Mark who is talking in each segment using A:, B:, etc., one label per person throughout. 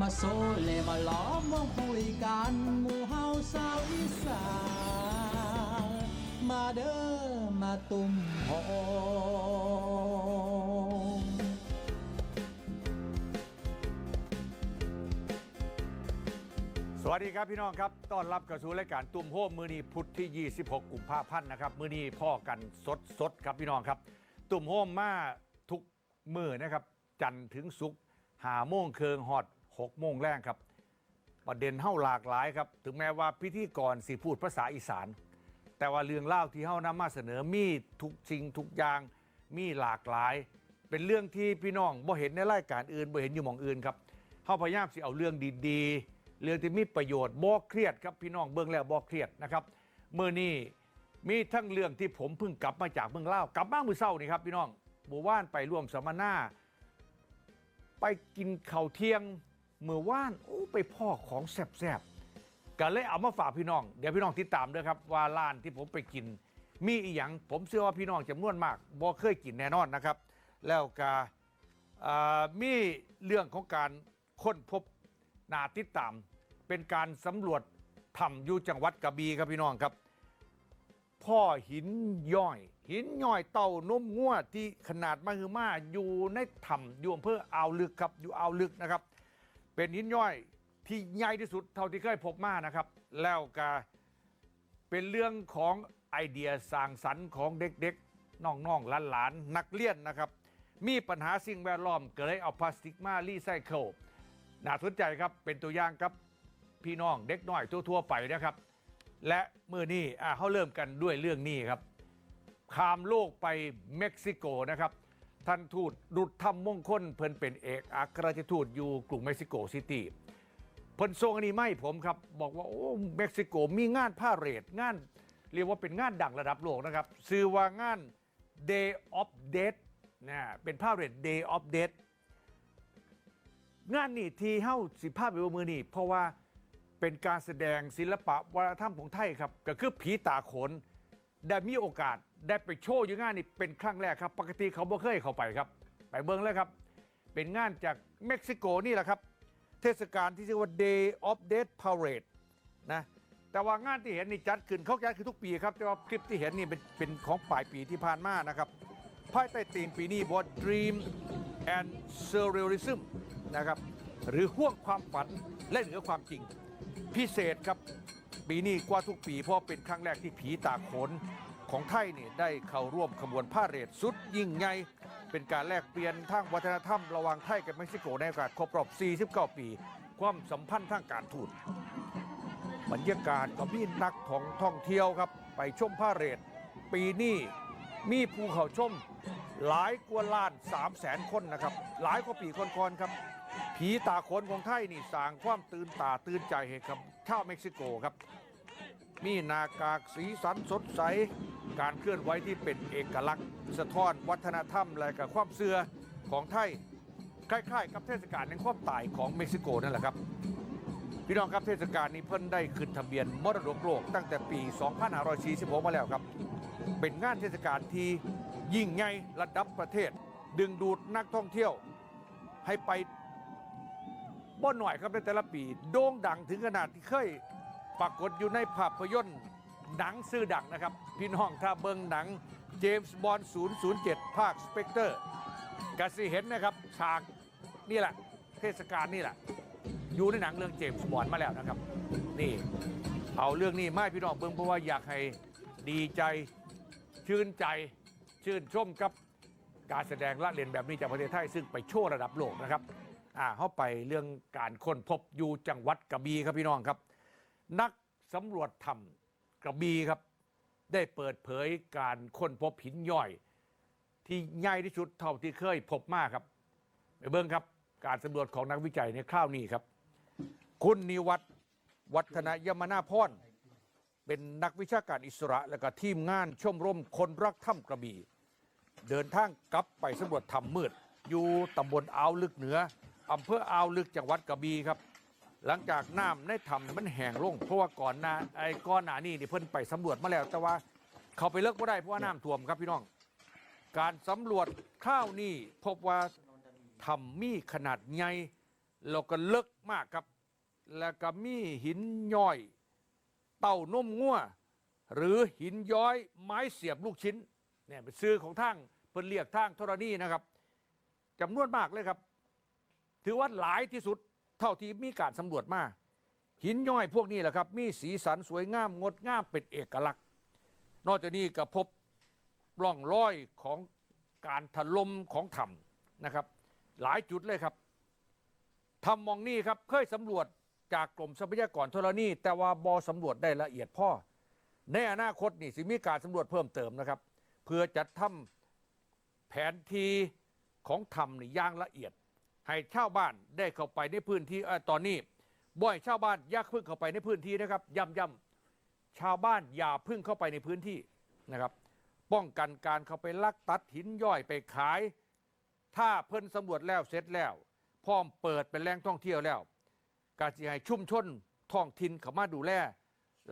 A: มาโซเลมาล้อมวงคุยกันหมู่เฮาสาวอีสานมาเด้อมาตุ่มโฮม
B: สวัสดีครับพี่น้องครับ ต้อนรับกระสู่รายการตุ่มโฮมมือนีพุธที่ 26 กุมภาพันธ์นะครับ มือนีพ่อกันสดสดครับพี่น้องครับ ตุ่มโฮมมาทุกมือนะครับ จันทร์ถึงศุกร์หาโมงเคืองฮอด 6โมงแรงครับ ประเด็นเฮ้าหลากหลายครับ ถึงแม้ว่าพิธีกรสิพูดภาษาอีสาน แต่ว่าเรื่องเล่าที่เฮ้านำมาเสนอมีทุกสิ่งทุกอย่างมีหลากหลาย เป็นเรื่องที่พี่น้องบ่เห็นในรายการอื่นบ่เห็นอยู่หมองอื่นครับเฮาพยายามสิเอาเรื่องดีๆ เรื่องที่มีประโยชน์บ่เครียดครับพี่น้องเบิ่งแล้วบ่เครียดนะครับเมื่อนี้มีทั้งเรื่องที่ผมเพิ่งกลับมาจากเมืองลาวกลับมาเมื้อเช้านี่ครับพี่น้องหมู่ว่านไปร่วมสัมมนาไปกินข้าวเที่ยง เมื่อว่านโอ้ไปพ่อของแซ่บๆก็เลยเอามาฝากพี่น้อง เดี๋ยวพี่น้องติดตามด้วยครับว่าร้านที่ผมไปกิน มีอีหยังผมเชื่อว่าพี่น้องจำนวนมากบ่เคยกินแน่นอนนะครับ แล้วก็อ่ามีเรื่องของการค้นพบนาติดตาม เป็นการสำรวจถ้ำอยู่จังหวัดกระบีครับพี่น้องครับ พ่อหินย่อย หินย่อยเต่านมงัวที่ขนาดมหึมาอยู่ในถ้ำอยู่อำเภออ่าวลึกครับอยู่อ่าวลึกนะครับ เป็นหินย่อยที่ใหญ่ที่สุดเท่าที่เคยพบมานะครับ แล้วก็เป็นเรื่องของไอเดียสร้างสรรค์ของเด็กๆน้องๆหลานๆนักเรียนนะครับ มีปัญหาสิ่งแวดล้อมก็เลยเอาพลาสติกมารีไซเคิลน่าสนใจครับเป็นตัวอย่างครับพี่น้องเด็กน้อยทั่วๆไปนะครับ และเมื่อนี้เขาเริ่มกันด้วยเรื่องนี้ครับข้ามโลกไปเม็กซิโกนะครับ ท่านทูตดุจธรรมมงคล เพิ่นเป็นเอกอัครราชทูตอยู่กรุงเม็กซิโกซิตี้เพิ่นส่งอันนี้ไม่ผมครับ บอกว่าโอ้เม็กซิโกมีงานผ้าเรดงาน เรียกว่าเป็นงานดังระดับโลกนะครับชื่อว่างาน Day of Death นะเป็นผ้าเรด Day of Death งานนี้ที่เฮ้าสิภาพไปบนมือนี่เพราะว่าเป็นการแสดงศิลปะวัฒนธรรมของไทยครับ ก็คือผีตาขนได้มีโอกาส ได้ไปโชว์อยู่งานนี้เป็นครั้งแรกครับ ปกติเขาบ่เคยเข้าไปครับ ไปเบิ้งเลยครับ เป็นงานจากเม็กซิโกนี่แหละครับ เทศกาลที่ชื่อว่า Day of Death Parade นะแต่ว่างานที่เห็นนี่จัดขึ้นเขาจัดขึ้นทุกปีครับ แต่ว่าคลิปที่เห็นนี่เป็นเป็นของปลายปีที่ผ่านมานะครับภายใต้ธีมปีนี้บอ Dream and Surrealism นะครับหรือห่วงความฝันและเหนือความจริง พิเศษครับ ปีนี้กว่าทุกปีเพราะเป็นครั้งแรกที่ผีตาโขน ของไทยนี่ได้เข้าร่วมขบวนพาเหรดสุดยิ่งใหญ่เป็นการแลกเปลี่ยนทางวัฒนธรรมระหว่างไทยกับเม็กซิโกในโอกาสครบรอบ 49 ปี ความสัมพันธ์ทางการทูตบรรยากาศก็มีนักท่องท่องเที่ยวครับ ไปชมพาเหรดปีนี้มีภูเขาชมหลายกว่าล้าน3 0 0แสนคนนะครับ หลายกว่าปีก่อนๆครับ ผีตาโขนของไทยนี่สร้างความตื่นตาตื่นใจให้กับชาวเม็กซิโกครับ มีนากากสีสันสดใส การเคลื่อนไหวที่เป็นเอกลักษณ์ สะท้อนวัฒนธรรมและกับความเสื่อของไทยคล้ายๆ กับเทศกาลแห่งความตายของเม็กซิโกนั่นแหละครับพี่น้องครับเทศกาลนี้เพิ่นได้ขึ้นทะเบียนมรดกโลกตั้งแต่ปี 2546 มาแล้วครับ เป็นงานเทศกาลที่ยิ่งใหญ่ระดับประเทศ ดึงดูดนักท่องเที่ยว ให้ไปบ่หน่อยครับในแต่ละปี โด่งดังถึงขนาดที่เคยปรากฏอยู่ในภาพยนตร์ หนังซื่อดังนะครับ พี่น้องถ้าเบิ่งหนังเจมส์บอนด์007 ภาคสเปกเตอร์กสิเห็นนะครับฉากนี่แหละ เทศกาลนี่แหละ อยู่ในหนังเรื่องเจมส์บอนด์มาแล้วนะครับ นี่ เอาเรื่องนี้ไมาให้พี่น้องเบิ่งเพราะว่าอยากให้ดีใจชื่นใจชื่นชมกับการแสดงละเล่นแบบนี้จากประเทศไทยซึ่งไปโชว์ระดับโลกนะครับอ่าเข้าไปเรื่องการค้นพบอยู่จังหวัดกระบี่ครับพี่น้องครับ นักสำรวจถ้ำ กระบี่ครับ ได้เปิดเผยการค้นพบหินย่อย ที่ใหญ่ที่สุดเท่าที่เคยพบมาครับไปเบิ้งครับการสำรวจของนักวิจัยในคราวนี้ครับ คุณนิวัฒน์วัฒนยมนาพรเป็นนักวิชาการอิสระและก็ทีมงานชมรมคนรักถ้ำกระบี่ เดินทางกลับไปสำรวจถ้ำมืด อยู่ตำบลอ่าวลึกเหนืออำเภออ่าวลึกจังหวัดกระบี่ครับ หลังจากน้ำในถ้ำมันแห้งลง เพราะว่าก่อนหน้าไอ้ก้อนหนานี่นี่เพิ่นไปสำรวจมาแล้ว แต่ว่าเขาไปเลิกไม่ได้เพราะว่าน้ำท่วมครับพี่น้อง การสำรวจข้าวนี่พบว่าถ้ำมีขนาดใหญ่แล้วก็เลิกมากครับ แล้วก็มีหินย่อย เต่านุ่มงัวหรือหินย้อยไม้เสียบลูกชิ้นเนี่ยเป็นซื้อของทางเพิ่นเรียกทางธรณีนะครับจำนวนมากเลยครับ ถือว่าหลายที่สุด เท่าที่มีการสำรวจมาหินย่อยพวกนี้แหละครับ มีสีสันสวยงามงดงามเป็นเอกลักษณ์ นอกจากนี้ก็พบร่องรอยของการถล่มของถ้ำนะครับ หลายจุดเลยครับทำมองนี่ครับเคยสำรวจจากกรมทรัพยากรธรณี แต่ว่าบอสำรวจได้ละเอียดพ่อ ในอนาคตนี่สิมีการสำรวจเพิ่มเติมนะครับ เพื่อจัดทำแผนที่ของถ้ำนี่ย่างละเอียด ให้ชาวบ้านได้เข้าไปในพื้นที่อตอนนี้ บ่อยชาวบ้านอยากพึ่งเข้าไปในพื้นที่นะครับย้ำย้ำชาวบ้านอย่าพึ่งเข้าไปในพื้นที่นะครับ ป้องกันการเข้าไปลักตัดหินย่อยไปขาย ถ้าเพิ่นสำรวจแล้วเสร็จแล้ว พร้อมเปิดเป็นแหล่งท่องเที่ยวแล้วการจะให้ชุ่มชนท้องถิ่นเข้ามาดูแล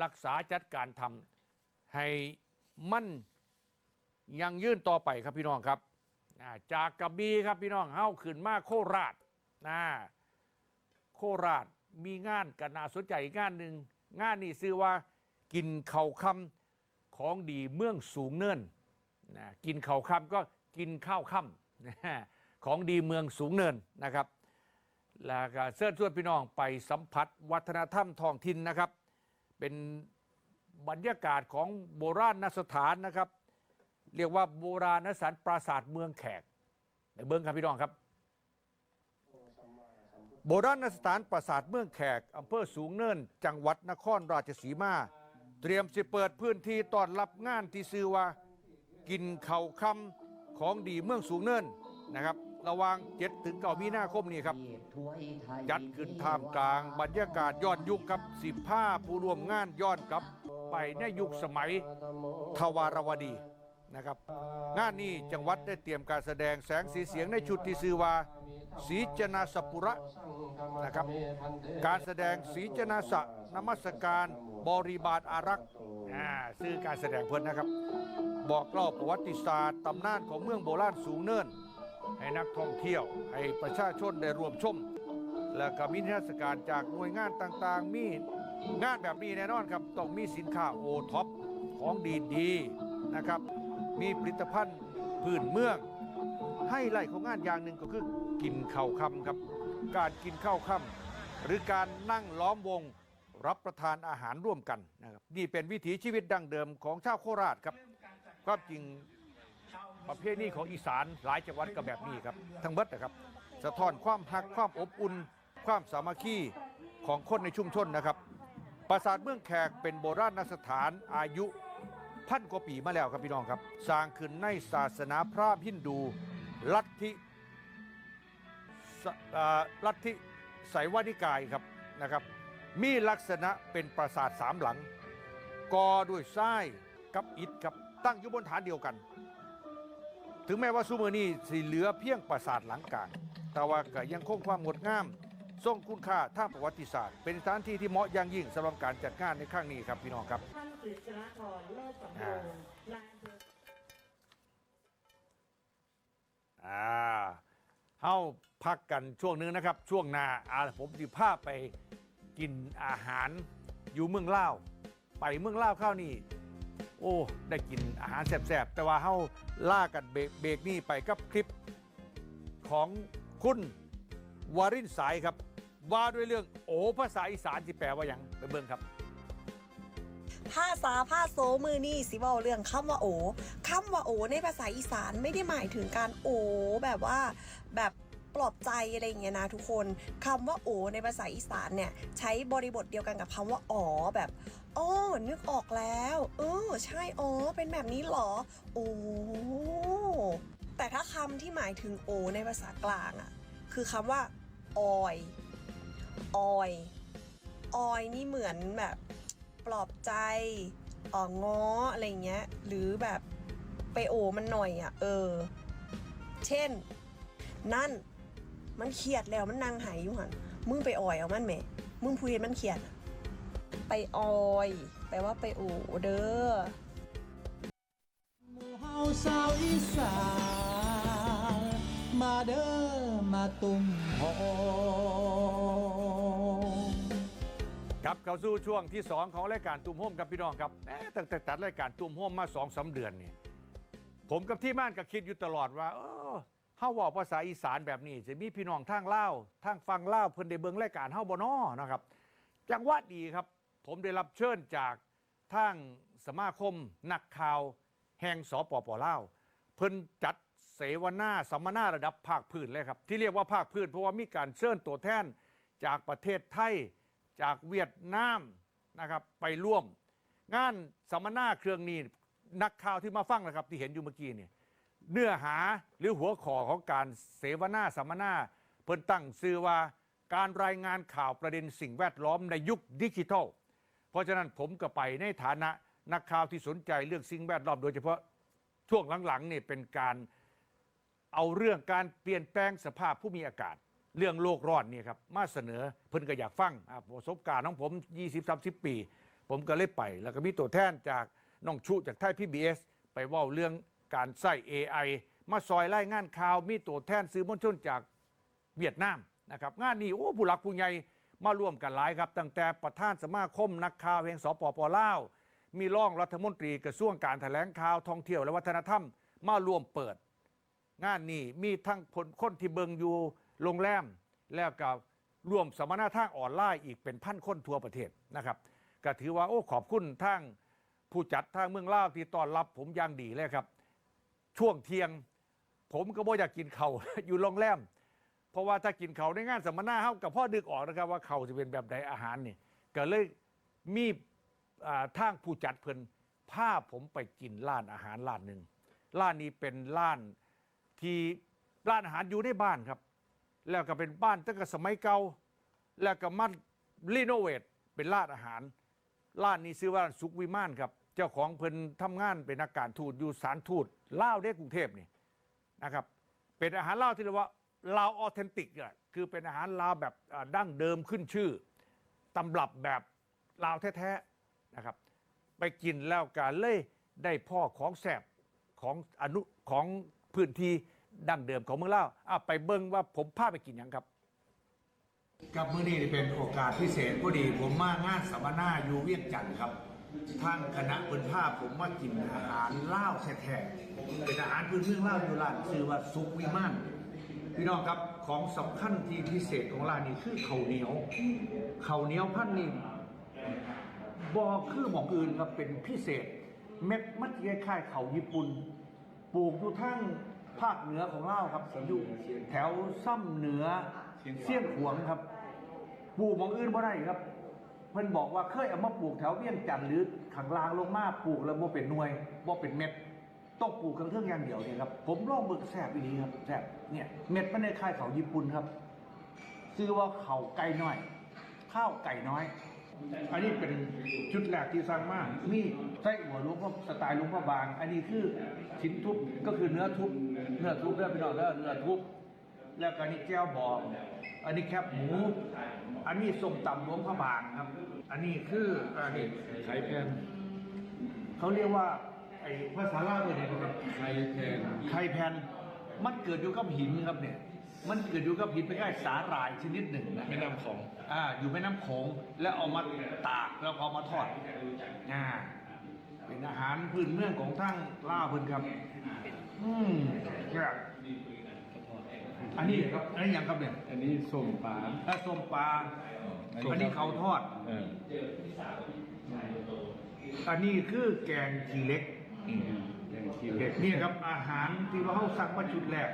B: รักษาจัดการทำให้มั่นยังยื่นต่อไปครับพี่น้องครับ จากกระบี่ครับพี่น้องเฮ้าขึ้นมาโคราชนะโคราชมีงานกันน่าสนใจอีกงานหนึ่งงานนี้ชื่อว่ากินเข่าวคำของดีเมืองสูงเนินนะกินเข่าวคำก็กินข้าวค่ำนะของดีเมืองสูงเนินนะครับ แล้วก็เชิญชวนพี่น้องไปสัมผัสวัฒนธรรมท้องถิ่นนะครับ เป็นบรรยากาศของโบราณสถานนะครับ เรียกว่าโบราณสถานปราสาทเมืองแขกในเบิ้งครับพี่น้องครับ โบราณสถานปราสาทเมืองแขกอำเภอสูงเนิน จังหวัดนครราชสีมา เตรียมสิเปิดพื้นที่ต้อนรับงานที่ชื่อว่ากินเข่าคำของดีเมืองสูงเนินนะครับ ระหว่าง7ถึง9มีนาคมนี้ครับ จัดขึ้นท่ามกลางบรรยากาศย้อนยุคครับสิบผ้าผู้ร่วมงานย้อนกลับ ไปในยุคสมัยทวารวดี นะครับ งานนี้จังหวัดได้เตรียมการแสดงแสงสีเสียงในชุดที่ชื่อว่าสีจนาสปุระนะครับ การแสดงสีจนาสะนมัสการบริบาทอารักษ์อ่าซื้อการแสดงเพิ่นนะครับ บอกเล่าประวัติศาสตร์ตำนานของเมืองโบราณสูงเนิน ให้นักท่องเที่ยว ให้ประชาชนได้รวมชม แล้วก็มีนิทรรศการจากหน่วยงานต่างๆ มีงานแบบนี้แน่นอนครับ ต้องมีสินค้าโอท็อปของดีๆนะครับ มีผลิตภัณฑ์พื้นเมือง ให้ไล่ของงานอย่างหนึ่งก็คือกินข้าวค่ำครับ การกินข้าวค่ำหรือการนั่งล้อมวงรับประทานอาหารร่วมกันนะครับนี่เป็นวิถีชีวิตดั้งเดิมของชาวโคราชครับความจริงประเภทนี้ของอีสานหลายจังหวัดก็แบบนี้ครับ ทั้งเบิดนะครับ สะท้อนความหักความอบอุ่น ความสามัคคีของคนในชุมชนนะครับ ปราสาทเมืองแขกเป็นโบราณสถานอายุ พันกว่าปีมาแล้วครับพี่น้องครับ สร้างขึ้นในศาสนาพราหมณ์ฮินดู ลัทธิลัทธิไสยวานิกายครับนะครับ มีลักษณะเป็นปราสาทสามหลังก่อด้วยทรายกับอิฐครับตั้งอยู่บนฐานเดียวกัน ถึงแม้ว่าซูเมอร์นี้สิเหลือเพียงปราสาทหลังกลาง แต่ว่าก็ยังคงความงดงาม ทรงคุณค่าทางประวัติศาสตร์ เป็นสถานที่ที่เหมาะอย่างยิ่งสำหรับการจัดงานในครั้งนี้ครับพี่น้องครับ
C: ท่านกฤษณกรเลิศสำโรงนายอำเภอ
B: อ่าเฮาพักกันช่วงนึงนะครับ ช่วงหน้าอ่าผมสิพาไปกินอาหารอยู่เมืองล่าวไปเมืองล่าวข้าวนี่โอ้ได้กินอาหารแซ่บๆ แต่ว่าเฮาล่ากันเบรกเบรกนี่ไปกับคลิปของคุณวารินสายครับ ว่าด้วยเรื่องโอภาษาอีสานที่แปลว่าอย่างไปเบิ่งครับ
D: ภาษาภาโซมือนี่สิว่าเรื่องคำว่าโอคำว่าโอในภาษาอีสานไม่ได้หมายถึงการโอแบบว่าแบบปลอบใจอะไรอย่างเงี้ยนะทุกคนคำว่าโอในภาษาอีสานเนี่ยใช้บริบทเดียวกันกับคำว่าอ๋อแบบอ๋อนึกออกแล้ว เออใช่อ๋อเป็นแบบนี้เหรอโอ้แต่ถ้าคำที่หมายถึงโอในภาษากลางอะคือคำว่าออย ออยออยนี่เหมือนแบบปลอบใจอ่อง้ออะไรเงี้ย หรือแบบไปโอมันหน่อยอะ เออ เช่น นั่น มันเครียดแล้วมันนางหายอยู่หันมึงไปอ่อยเอามันแหมมึงพูดเห็นมันเครียด ไปออยแปลว่าไปโอเด้อ
A: หมู่เฮาสาวอีสานมาเด้อมาตุ่มโฮ ม
B: กลับเข้าสู่ช่วงที่ 2 ของรายการตุ้มโฮมกับพี่น้องครับแหมตั้งแต่ตัดรายการตุ้มโฮมมา2องสาเดือนนี่ผมกับที่บ้านก็คิดอยู่ตลอดว่าเออเฮาเว่าภาษาอีสานแบบนี้จะมีพี่น้องทางเล่าวทางฟังเล่าวเพิ่นได้เบิ่งรายการเฮาบ่น้อนะครับ จังหวะดีครับ ผมได้รับเชิญจากทางสมาคมนักข่าว แห่งสปปลาวเพิ่นจัดเสวนาสัมมนาระดับภาคพื้นเลยครับ ที่เรียกว่าภาคพื้นเพราะว่ามีการเชิญตัวแทนจากประเทศไทย จากเวียดนามนะครับไปร่วม งานสัมมนาเครื่องนี้นักข่าวที่มาฟังนะครับที่เห็นอยู่เมื่อกี้เนี่ยเนื้อหาหรือหัวข้อของการเสวนาสัมมนา เพิ่นตั้งชื่อว่าการรายงานข่าวประเด็นสิ่งแวดล้อมในยุคดิจิทัล เพราะฉะนั้นผมก็ไปในฐานะนักข่าวที่สนใจเรื่องสิ่งแวดล้อมโดยเฉพาะช่วงหลังๆนี่เป็นการเอาเรื่องการเปลี่ยนแปลงสภาพผู้มีอากาศ เรื่องโลกร้อนนี่ยครับมาเสนอเพิ่นก็อยากฟังอะประสบการณ์ของผม 20-30 ปี ผมก็เลยไป แล้วก็มีตัวแทนจากน้องชุจากไทยพีบีเอสไปว่าเรื่องการใส่ AI มาซอยไล่งานข่าวมีตัวแทนซื้อมวลชนจากเวียดนามนะครับงานนี้โอ้ผู้หลักผู้ใหญ่มาร่วมกันหลายครับ ตั้งแต่ประธานสมาคมนักข่าวแห่งสปปลาวมีรองรัฐมนตรีกระทรวงการแถลงข่าวท่องเที่ยวและวัฒนธรรมมาร่วมเปิด งานนี้มีทั้งคนคนที่เบิงอยู่ โรงแรมแล้วก็ร่วมสัมมนาทางออนไลน์อีกเป็นพันคนทั่วประเทศนะครับก็ถือว่าโอ้ขอบคุณทางผู้จัดทางเมืองลาวที่ต้อนรับผมอย่างดีเลยครับ ช่วงเที่ยง ผมก็บ่อยากกินเขาวอยู่โรงแรมเพราะว่าถ้ากินเขาในงานสัมมนาเฮากับพ่อดึกออกนะครับว่าเขาจะเป็นแบบใดอาหารนี่ก็เลยมีทางผู้จัดเพิ่นพาผมไปกินร้านอาหารร้านหนึ่งร้านนี้เป็นร้านที่ร้านอาหารอยู่ในบ้านครับ แล้วก็เป็นบ้านตั้งแต่สมัยเก่าแล้วก็มารีโนเวทเป็นร้านอาหารร้านนี้ชื่อว่าสุขวิมานครับ เจ้าของเพิ่นทำงานเป็นนักการทูตอยู่สารทูตลาวเด้กรุงเทพนี่นะครับ เป็นอาหารลาวที่เรียกว่าลาวออเทนติกอะคือเป็นอาหารลาวแบบดั้งเดิมขึ้นชื่อตำรับแบบลาวแท้ๆนะครับ ไปกินแล้วก็เลยได้พ่อของแสบของอนุของพื้นที่ ดั้งเดิมของเมืองลาวอะไปเบิ่งว่าผมพาไปกินยังครับ กับมื้อนี้เป็นโอกาสพิเศษพอดีผมมางานสัมมนาอยู่เวียงจันทร์ครับทางคณะเพิ่นพาผมมากินอาหารเลาแท้ๆเป็นอาหารพื้นเมืองเลาอยู่ร้านชื่อว่าสุกวิมานพี่น้องครับของสำคัญที่พิเศษของร้านนี้คือข้าวเหนียวข้าวเหนียวพันนี่บ่คือหมองอื่นครับเป็นพิเศษ เม็ดมันคล้ายๆข้าวญี่ปุ่น ปลูกอยู่ทั้ง ภาคเหนือของลาวครับอยู่แถวซ้ำเหนือเสี่ยงขวงครับ ปลูกหมองอื่นบ่ได้ครับ เพิ่นบอกว่าเคยเอามาปลูกแถวเวียงจันทน์หรือขังลางลงมาปลูกแล้วบ่เป็นหน่วยบ่เป็นเม็ดต้องปลูกเครื่องอย่างเดียวเนี่ยครับ ผมลองเบิกแสบอีนี้ครับแสบเนี่ยเม็ดมันในคล้ายเขาญี่ปุ่นครับชื่อว่าเขาไก่น้อย ข้าวไก่น้อย อันนี้เป็นชุดแรกที่สร้างมากมีไส้หัวหลุงพ่อสไตล์หลุงพ่อบาง อันนี้คือชิ้นทุบก็คือเนื้อทุบเนื้อทุบเนื้อพี่น้องเนื้อเนื้อทุบแล้วก็อันนี้แก้วบองอันนี้แคบหมู อันนี้ส้มตำหลวงพระบางครับ อันนี้คืออันนี้
E: ไข่แพน
B: เขาเรียกว่าไอ้ภาษาลาวเนี่ยนะครับ
E: ไข่แพน
B: ไข่แผ่นมันเกิดอยู่กับหินครับเนี่ย มันเกิดอยู่กับหินเป็นคล้ายสาหร่ายชนิดหนึ่งนะ
E: แม่น้ำของ
B: อ่า อยู่แม่น้ำโขงแล้วเอามาตากแล้วเอามาทอดอ่าเป็นอาหารพื้นเมืองของทั้งล่าวเพิ่นครับ อืมครับอันนี้ครับอันนี้หยังครับเนี่ย
E: อันนี้ส้มปลา
B: ถ้าส้มปลาอันนี้เขาทอด
E: เออ
B: อันนี้คือแกงทีเล็ก
E: อืมอย่างที่
B: เด็กนี่ครับอาหารที่ว่าเขาสั่งมาชุดแรก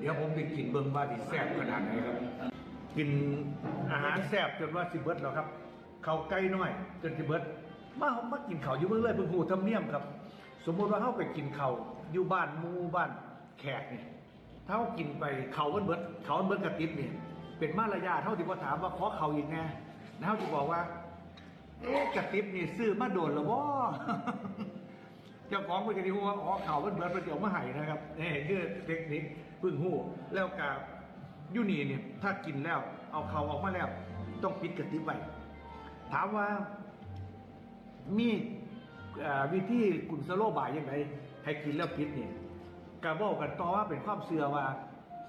B: เดี๋ยวผมไปกินเบิ้งว่าดิแซ่บขนาดไหนครับ กินอาหารแซ่บจนว่าสิเบิร์ดแล้วครับเขาวไก่น้อยจนสิเบิร์ดมาผมมากินเขาวอยู่เมืองเลยเพิ่งหูทำเนียมครับ สมมติว่าเขาไปกินเขาวอยู่บ้านมู่บ้านแขกเนี่ยถ้าเขากินไปเขามันเบิร์ดเขามันเบิร์ดกระติบเนี่ยเป็นมารยาเท่าที่ว่าถามว่าขอเขาอีกแล้วเขาจะบอกว่าเอ๊ะกระติบนี่ซื้อมาโดนหรือบ่เจ้าของเพิ่นก็สิฮู้ว่าอ๋อเขาวมันเบิร์ดเพิ่นสิเอามาให้นะครับนี่คือเทคนิค พิ่งฮู้แล้วก็อยู่นี่เนี่ยถ้ากินแล้วเอาเขาออกมาแล้ว ต้องปิดกระติบไว้ถามว่ามีวิธีกุนสโลบายยังไงให้กินแล้วปิดเนี่ยกระบอกกันต่อว่าเป็นความเชื่อว่า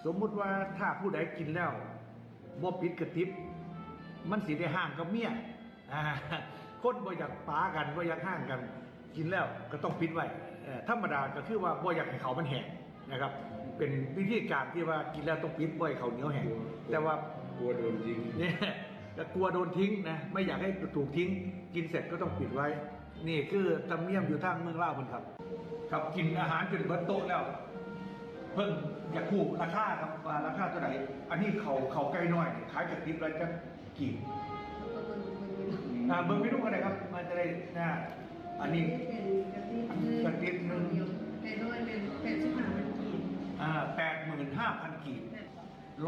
B: สมมุติว่าถ้าผู้ใดกินแล้วบ่ปิดกระติบ มันสิได้ห่างกับเมียคนบ่อยากปากันบ่อยากห่างกัน กินแล้วก็ต้องปิดไว้ธรรมดาก็คือว่าบ่อยากให้เขามันแห้งนะครับ เป็นวิธีการที่ว่ากินแล้วต้องปิดบ่อยให้เขาเหนียวแห้งแต่ว่า
E: กลัวโดนยิง
B: เนี่ยก็กลัวโดนทิ้งนะไม่อยากให้ถูกทิ้ง กินเสร็จก็ต้องปิดไว้ นี่คือตำเนียมอยู่ทางเมืองเล่าวคนครับ ครับกินอาหารจนเบิดโต๊ะแล้ว เพิ่งอยากคู่ราคาครับว่าราคาเท่าไหร่อันนี้เขาเขาใกล้น้อยขายจากติบแล้วจะกี่อ่าเบอร์ไม่รู้กันเลยครับ มันจะได้นะอันนี้กระติบหนึ่ง
C: ไก่น้อยเป็นแปดสิบห้าพันกีบ
B: อ่า แปดหมื่นห้าพันกีบ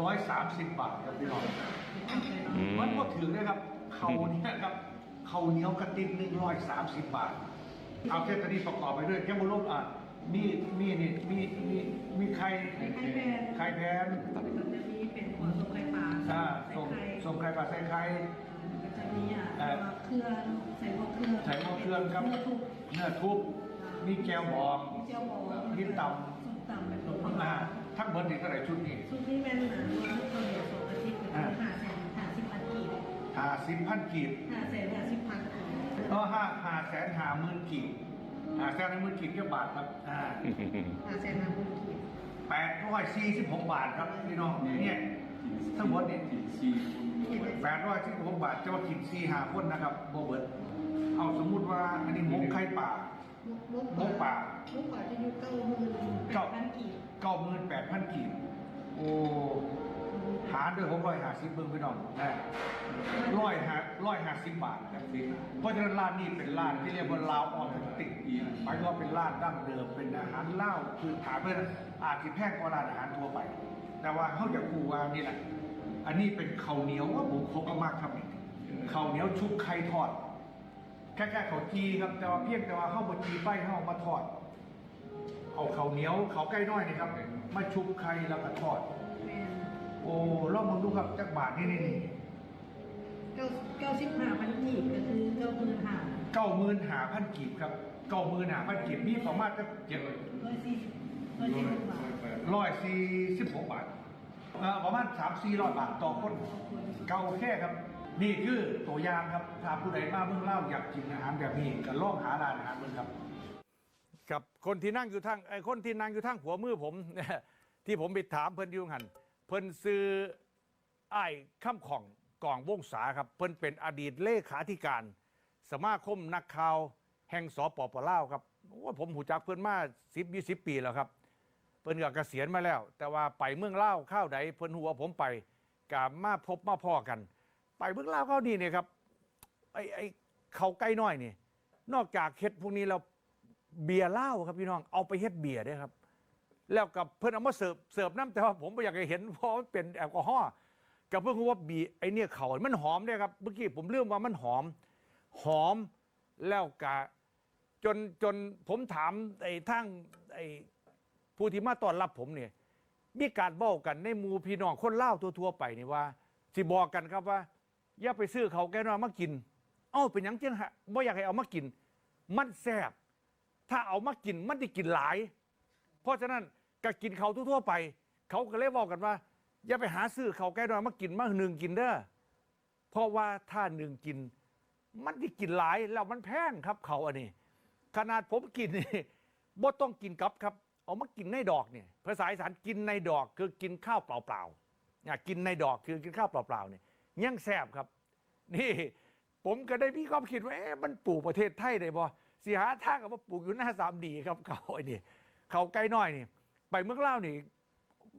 B: ร้อยสามสิบบาทครับพี่น้องมันก็ถือนะครับ เขาเนี่ยครับ เขาเหนียวกระติบหนึ่งร้อยสามสิบบาท เอาแค่ตอนนี้ประกอบไปด้วยแค่บนโลกอะมีมีนี่มีมีมีไข่
C: ไข่แพน
B: ไข่แพน
C: ก็จะมีเป็นหัวส้มไข่ปลา
B: อ่า
C: ใส่
B: ส่ง
C: ไข่
B: ส่งไข่ปลาใส่ไข่
C: ก็จะมีอะ
B: เอ่อ
C: เครื่องใส่พวกเครื่อง
B: ใส่หม้อเครื่องครับ
C: เนื้อทุก
B: เนื้อทุบมีแก้วบอง
C: มีเจียวบ อง
B: มีตำ
C: ส้มตำเป็นต้น
B: อ่าทั้งเบิร์ดนี่เท่าไหร่ชุดนี้
C: ชุดนี้แม่นหนาตัวทุกคนเดียวสองอาทิตย์เป็นห้าแสนห้าสิบพันกีบ
B: ห้าสิบพันกีบ
C: ห้าแสนห้าสิบพันกีบ
B: ก็ห้าห้าแสนห้าหมื่นกีบห้าแสนห้าหมื่นกีบเท่าบาทครับอ่า
C: ห้าแสนห้าพันกีบ
B: แปดร้อยสี่สิบหกบาทครับพี่น้องเนี่ยทั้งหมดเนี่ย
E: กินซีฟู้ด
B: แปดร้อยสี่สิบหกบาทจะว่ากินสี่หาคนนะครับโบเบิร์ตเอาสมมุติว่าอันนี้หมกไข่ป่า
C: มุก
B: หมกป่า
C: มุกป่าจะอยู่เก้าหมื่นแปดพันกีบ
B: เก้าหมื่นแปดพันกีบโอ้หารด้วยหกร้อยห้าสิบเบิ้งพี่น้องนะร้อยห้าร้อยห้าสิบบาทครับพี่เพราะฉะนั้นร้านนี้เป็นร้านที่เรียกว่าลาวออเทนติกหมายความว่าเป็นร้านดั้งเดิมเป็นอาหารเล่าวคือถามเพื่อนอาจจะแพงกว่าร้านอาหารทั่วไป แต่ว่าเขาจะคูว่านี่แหละ อันนี้เป็นข้าวเหนียวว่าผมคบมากครับนี่ข้าวเหนียวชุบไข่ทอด แค่แค่เขาวจีครับแต่ว่าเพียงแต่ว่าเข้ามาจีใบเข้ามาทอด เอาข้าวเหนียวข้าวใกล้น้อยนี่ครับ มาชุบไข่แล้วก็ทอด
C: แม่น
B: โอ้ลองมาดูครับจักบาทนี่นี่นี่
C: เก้าเก้าสิบห้าพันกีบก็คือเก้าหมื่นห้า
B: เก้าหมื่นหาพันกีบครับเก้าหมื่นหาพันกีบมีประมาณจะเจ็ด
C: ร้อยสี่ร้อยสี่สิบบาท
B: ร้อยสี่สิบหกบาทเอ่อประมาณสามสี่ร้อยบาทต่อคน เก่าแค่ครับ นี่คือตัวอย่างครับถ้าผู้ใดมาเมืองเล่าอยากกินอาหารแบบนี้ก็ลองหาร้านอาหารเมืองครับ กับคนที่นั่งอยู่ทางไอ้คนที่นั่งอยู่ทางหัวมือผม ที่ผมไปถามเพิ่นอยู่หันเพิ่นซื้อไอ้ายข้ามของกล่องวงศาครับ เพิ่นเป็นอดีตเลขาธิการ สมาคมนักข่าว แห่งสปปลาวครับโอ้ยผมหูจักเพิ่นมาสิบยี่สิบปีแล้วครับ เพิ่นก็เกษียณมาแล้ว แต่ว่าไปเมืองเล่าวข้าวใดเพิ่นหัวผมไปกับมาพบมาพ่อกัน ไปเมืองเล่าวข้าวนี่เนี่ยครับไอ้ไอ้เขาใกล้น้อยนี่นอกจากเฮ็ดพวกนี้แล้วเบียร์เหล้าครับพี่น้องเอาไปเฮ็ดเบียร์ด้วยครับ แล้วกับเพิ่อนเอามาเสิร์ฟเสิร์ฟน้ำแต่ว่าผมไม่อยากให้เห็นเพราะมันเป็นแอลกอฮอล์กับเพิ่งรู้ว่าบีไอเนี่ยเขามันหอมเนี่ยครับเมื่อกี้ผมเรื่องว่ามันหอม หอมแล้วกะจนจนผมถามไอ้ทั้งไอ้ผู้ที่มาต้อนรับผมเนี่ยมีการบอกกันในหมู่พี่น้องคนเล่าทั่วๆไปนี่ว่าสิบอกกันครับว่า อย่าไปซื้อเขาแกน้อยมากิน เอ้าเป็นหยังเจ้งฮะบ่อยากให้เอามากิน มันแซ่บถ้าเอามากินมันได้กินหลาย เพราะฉะนั้นก็กินเขาทั่วๆไป เขาก็เลยบอกกันว่า อย่าไปหาซื้อเขาแกน้อยมากินมาหนึ่งกินเด้อเพราะว่าถ้าหนึ่งกิน มันได้กินหลายแล้วมันแพงครับเขาอันนี้ ขนาดผมกินนี่บ่ต้องกินกับครับ เอามากินในดอกเนี่ยภาษาอีสานกินในดอกคือกินข้าวเปล่าๆเนี่ยกินในดอกคือกินข้าวเปล่าๆเนี่ย ยังแซ่บครับ นี่ผมก็ได้พี่ความคิดว่าเอ๊ะมันปลูกประเทศไทยได้บ่สิหาทางกับว่าปลูกอยู่หน้าสามดีครับเขาไอ้นี่เขาใกลน้อยนี่ ไปเมืองเล่านี่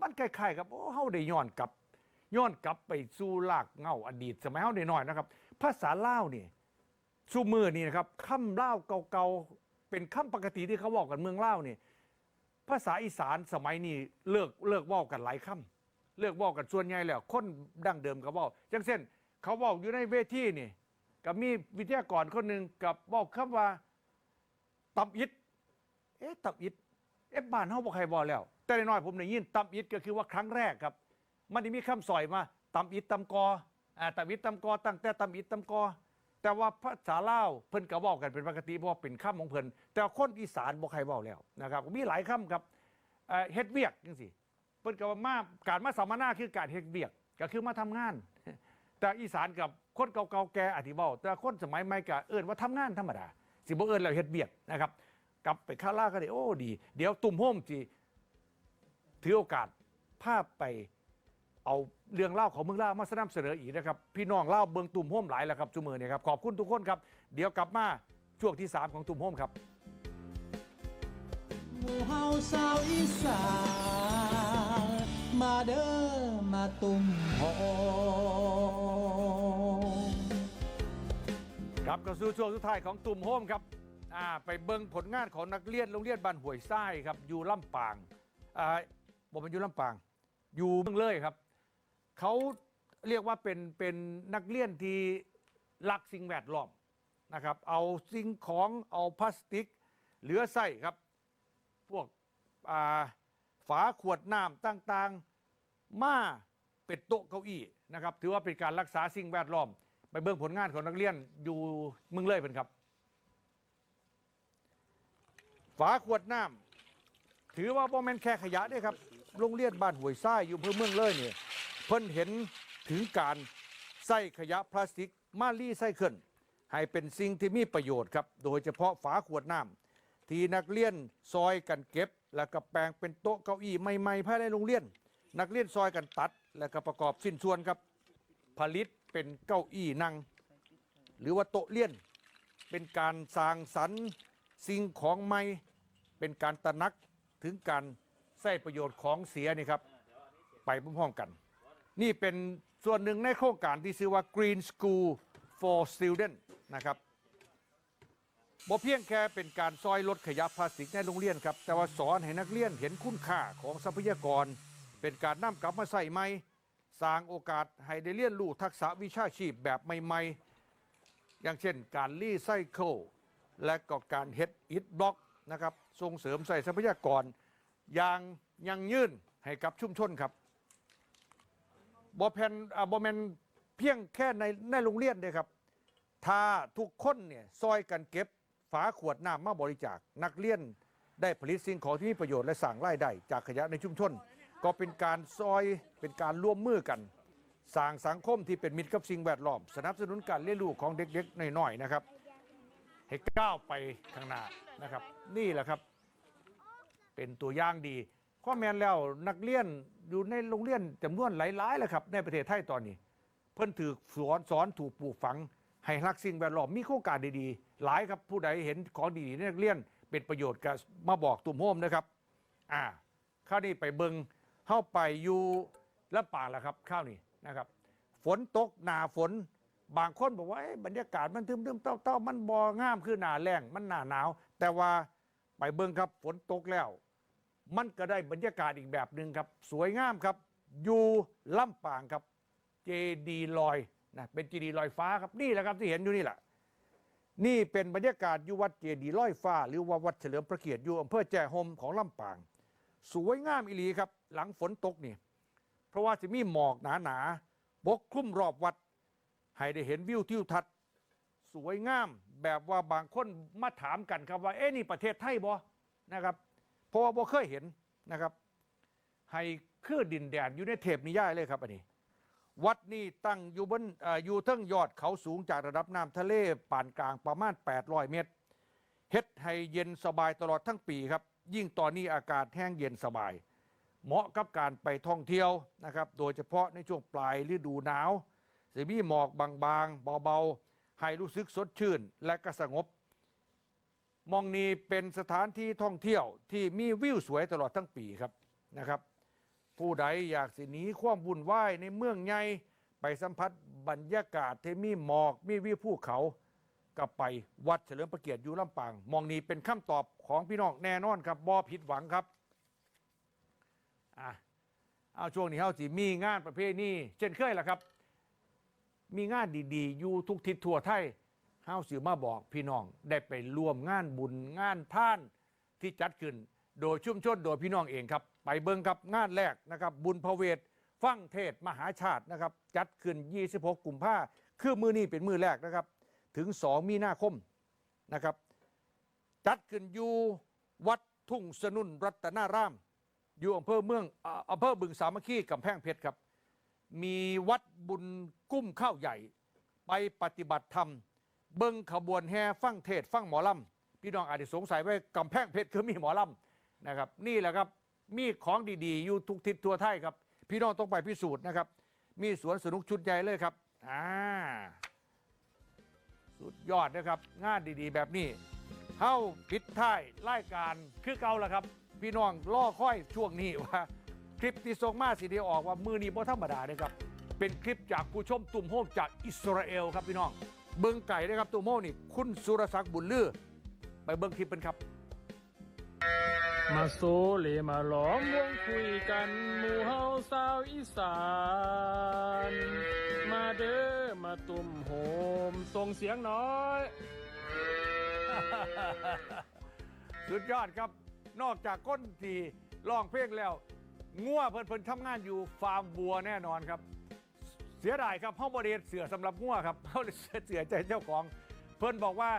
B: มันคล้ายๆกับโอ้เฮาได้ย้อนกลับย้อนกลับไปสู่ลากเงาอดีตสมัยเฮาได้น้อยนะครับ ภาษาล่านี่สุมือนี่นะครับคำเล่าเก่าๆเป็นคำปกติที่เขาบอกกันเมืองเล่านี่ภาษาอีสานสมัยนี้เลิกเลิกเว่ากันหลายคำ เลิกเว่ากันส่วนใหญ่แล้ว คนดั้งเดิมเขาบอกอย่างเช่น เขาบอกอยู่ในเวทีนี่กับมีวิทยากรคนหนึ่งกับบอกคำว่าตับอิดเอ๊ะตับอิดเอ๊ะบ้านเฮาบอกใครบอกแล้ว แต่น้อยผมได้ยินตับอิดก็คือว่าครั้งแรกครับ มันจะมีคำสอยมาตำอิดตำกออ่าตำอิดตำกอตั้งแต่ตำอิดตำกอแต่ว่าภาษาเล่าเพิ่นก็เว้ากันเป็นปกติเพราะว่าเป็นคำของเพิ่นแต่คนอีสานบ่ใครเว้าแล้วนะครับมีหลายคำครับเฮ็ดเวียกจังซี่ เพิ่นก็ว่ามาการมาสัมมนาคือการเฮ็ดเวียกก็คือมาทำงาน แต่อีสานกับคนเก่าๆแก่อธิเว้าแต่คนสมัยใหม่ก็เอิ้นว่าทำงานธรรมดาสิบ่เอิ้นแล้วเฮ็ดเบียกนะครับ กลับไปคาล่าก็ได้โอ้ดี เดี๋ยวตุ่มโฮมสิถือโอกาสภาพไปเอาเรื่องเล่าวของเมืองเล่าวมาสนำเสนออีกนะครับ พี่น้องเล่าวเบิงตุ่มโฮมหลายแล้วครับจุมือเนี่ยครับขอบคุณทุกคนครับเดี๋ยวกลับมาช่วงที่3ของตุ่มโฮมครับ
A: หมู่เฮาชาวอีสาน มาเด้อมาตุ่มโฮม
B: ครับก็สู่ช่วงสุดท้ายของตุ่มโฮมครับอ่าไปเบิ่งผลงานของนักเรียนโรงเรียนบ้านห้วยทรายครับ อยู่ลำปางอ่าบอกเป็นอยู่ลำปาง อยู่เมืองเลยครับ เขาเรียกว่าเป็นเป็นนักเรียนที่รักสิ่งแวดล้อมนะครับ เอาสิ่งของเอาพลาสติก เหลือใส่ครับ พวกฝาขวดน้ำต่างๆ มาเป็นโต๊ะเก้าอี้นะครับถือว่าเป็นการรักษาสิ่งแวดล้อม ไปเบิ่งผลงานของนักเรียนอยู่เมืองเลยเป็นครับ ฝาขวดน้ำถือว่าบ่แม่นแค่ขยะด้ครับโรงเรียนบ้านห้วยทรายอยู่อำเภอเมืองเลยเนี่ยเพิ่นเห็นถึงการใส่ขยะพลาสติกมารีไซเคิลให้เป็นสิ่งที่มีประโยชน์ครับ โดยเฉพาะฝาขวดน้ำที่นักเรียนซอยกันเก็บ แล้วก็แปลงเป็นโต๊ะเก้าอี้ใหม่ๆภายในโรงเรียน นักเรียนซอยกันตัด แล้วก็ประกอบสิ้นส่วนครับ ผลิตเป็นเก้าอี้นั่ง หรือว่าโต๊ะเลี่ยน เป็นการสร้างสรรค์สิ่งของใหม่ เป็นการตระหนักถึงการใช้ประโยชน์ของเสียนี่ครับ ไปพร้อมๆกัน นี่เป็นส่วนหนึ่งในโครงการที่ชื่อว่า Green School for Students นะครับบ่เพียงแค่เป็นการซอยลดขยะพลาสติกในโรงเรียนครับ แต่ว่าสอนให้นักเรียนเห็นคุณค่าของทรัพยากร เป็นการนำกลับมาใส่ใหม่สร้างโอกาสให้ได้เรียนรู้ทักษะวิชาชีพแบบใหม่ๆ อย่างเช่นการรีไซเคิลและก็การเฮ็ดอิฐบล็อกนะครับส่งเสริมใส่ทรัพยากรอย่างยังยืนให้กับชุมชนครับบอแพนบอแมนเพียงแค่ในในโรงเรียนเด้ครับ ถ้าทุกคนเนี่ยซอยกันเก็บฝาขวดน้ำมาบริจาคนักเรียนได้ผลิตสิ่งของที่มีประโยชน์และสั่งรายได้จากขยะในชุมชน ก็เป็นการซอยเป็นการร่วมมือกันสร้างสังคมที่เป็นมิตรกับสิ่งแวดล้อมสนับสนุนการเรียนรู้ของเด็กๆน้อยๆนะครับให้ก้าวไปข้างหน้านะครับ นี่แหละครับ เป็นตัวอย่างดีข้อแมนแล้วนักเรียนอยู่ในโรงเรียนจำนวนหลายๆแหละครับ ในประเทศไทยตอนนี้ เพิ่นถือสอนสอนถูกปลูกฝัง ให้รักสิ่งแวดล้อมมีโครงการดีๆ หลายครับผู้ใดเห็นของดีๆในนักเรียนเป็นประโยชน์ก็มาบอกตุ่มโฮมนะครับ อ่าข้านี้ไปเบิง เข้าไปอยู่ลำปางแล้วครับข้าวนี้นะครับ ฝนตกหนาฝน บางคนบอกว่าบรรยากาศมันทึมๆเต้าๆมันบองามคือหนาแรงมันหนาหนาว แต่ว่าไปเบิงครับฝนตกแล้ว มันก็ได้บรรยากาศอีกแบบหนึ่งครับ สวยงามครับ อยู่ลำปางครับ เจดีลอยนะเป็นเจดีลอยฟ้าครับนี่แหละครับที่เห็นอยู่นี่แหละนี่เป็นบรรยากาศอยู่วัดเจดีลอยฟ้า หรือว่าวัดเฉลิมพระเกียรติอยู่อำเภอแจ้ห่มของลำปาง สวยงามอีหลีครับ หลังฝนตกนี่ เพราะว่าจะมีหมอกหนาๆปกคลุมรอบวัด ให้ได้เห็นวิวทิวทัศน์สวยงามแบบว่าบางคนมาถามกันครับว่าเอ๊ะนี่ประเทศไทยบ่นะครับเพราะว่าบ่เคยเห็นนะครับให้คือดินแดนอยู่ในเทพนิยายเลยครับอันนี้ วัดนี้ตั้งอยู่บนอออยู่เทิงยอดเขาสูงจากระดับน้ำทะเลปานกลางประมาณ 800 เมตรเฮ็ดให้เย็นสบายตลอดทั้งปีครับ ยิ่งตอนนี้อากาศแห้งเย็นสบาย เหมาะกับการไปท่องเที่ยวนะครับ โดยเฉพาะในช่วงปลายฤดูหนาวจะมีหมอกบางๆ เบาๆ ให้รู้สึกสดชื่นและก็สงบ มองนีเป็นสถานที่ท่องเที่ยวที่มีวิวสวยตลอดทั้งปีครับนะครับ ผู้ใดอยากสิหนีความวุ่นวายในเมืองใหญ่ไปสัมผัสบรรยากาศที่มีหมอกมีวิวภูเขาก็ไปวัดเฉลิมพระเกียรติอยู่ลำปาง มองนีเป็นคำตอบของพี่น้องแน่นอนครับบ่ผิดหวังครับ อะเอาช่วงนี้เฮาสิมีงานประเภทนี้เช่นเคยแหละครับ มีงานดีๆ อยู่ทุกทิศทั่วไทยเฮาสิมาบอกพี่น้องได้ไปร่วมงานบุญงานท่านที่จัดขึ้น โดยชุมชนโดยพี่น้องเองครับ ไปเบิ่งครับงานแรกนะครับ บุญพระเวทฟังเทศมหาชาตินะครับ จัดขึ้น 26 กุมภาคือมือนี้เป็นมือแรกนะครับ ถึง 2 มีนาคมนะครับ จัดขึ้นอยู่วัดทุ่งสนุนรัตนาราม อยู่อำเภอเมืองอำเภอบึงสามัคคีกำแพงเพชรครับ มีวัดบุญกุ้มข้าวใหญ่ ไปปฏิบัติธรรม เบิ้งขบวนแห่ฟังเทศฟังหมอลำพี่น้องอาจจะสงสัยว่ากำแพงเพชรคือมีหมอลำนะครับ นี่แหละครับมีของดีๆ อยู่ทุกทิศทั่วไทยครับ พี่น้องต้องไปพิสูจน์นะครับ มีสวนสนุกชุดใหญ่เลยครับอ่าสุดยอดนะครับงานดีๆ แบบนี้เข้าปิดท้ายรายการคือเก่าแล้วครับ พี่น้องล่อค่อยช่วงนี้ว่า คลิปที่ส่งมาสีเดียวออกว่ามือนี้บ่ธรรมดาเลยครับเป็นคลิปจากผู้ชมตุ่มโฮมจากอิสราเอลครับพี่น้อง เบิ้งไก่นะครับตุ่มโฮมนี่คุณสุรศักดิ์บุญลือ ไปเบิ้งคลิปเป็นครับ
F: มาโซเลมาหลอมวงคุยกันหมู่เฮาสาวอีสาน มาเด้อมาตุ่มโหมส่งเสียงน้อย
B: สุดยอดครับ นอกจากก้นทีร้องเพลงแล้ว งัวเพิ่นเพิ่นทำงานอยู่ฟาร์มบัวแน่นอนครับ เสียดายครับเฮาบริเวเสือสำหรับงัวครับเฮาเลยเสียใจเจ้าของ เพิ่นบอกว่า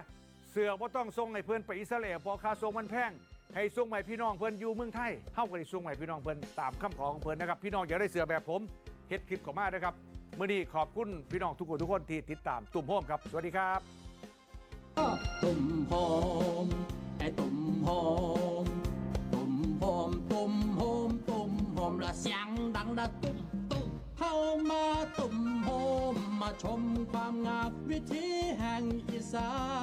B: เสือบ่ต้องส่งให้เพิ่นไปอิสราเอลเพราะค่าส่งมันแพงให้ส่งให้พี่น้องเพิ่นอยู่เมืองไทยเฮาก็ได้ส่งให้พี่น้องเพิ่นตามคำขอของเพิ่นนะครับ พี่น้องอย่าได้เสือแบบผมเฮ็ดคลิปขอมานะครับมื้อนี้ขอบคุณพี่น้องทุกคนทุกคนที่ติดตามตุ่มโฮมครับ สวัสดีครับ
A: ตุ่มโฮมไอ้ตุ่มโฮม หอมตุ่มโฮมตุ่มหอมละเสียงดังระตุ่มตุ่มเข้ามาตุ่มโฮมมาชมความงามวิถีแห่งอีสาน